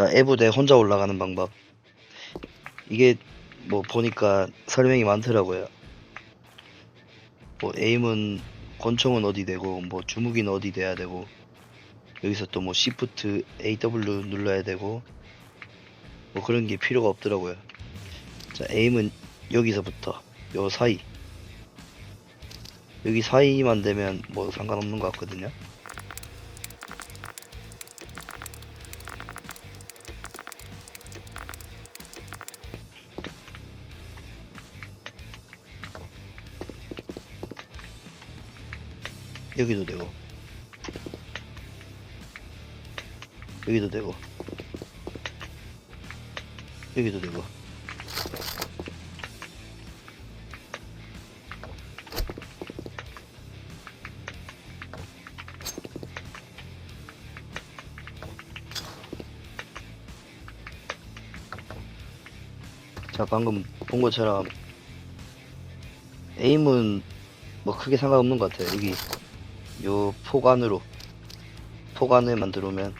자, E부대 혼자 올라가는 방법. 이게 뭐 보니까 설명이 많더라고요. 뭐 에임은 권총은 어디 되고 뭐 주무기는 어디 돼야 되고 여기서 또뭐 Shift AW 눌러야 되고 뭐 그런 게 필요가 없더라고요. 자, 에임은 여기서부터 요 사이 여기 사이만 되면 뭐 상관없는 것 같거든요. 여기도 되고. 여기도 되고. 여기도 되고. 자 방금 본 것처럼 에임은 뭐 크게 상관없는 것 같아요. 여기 요폭 안에만 들어 오면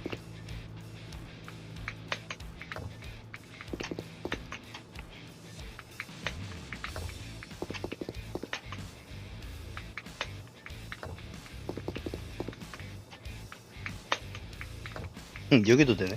응, 여기도 되네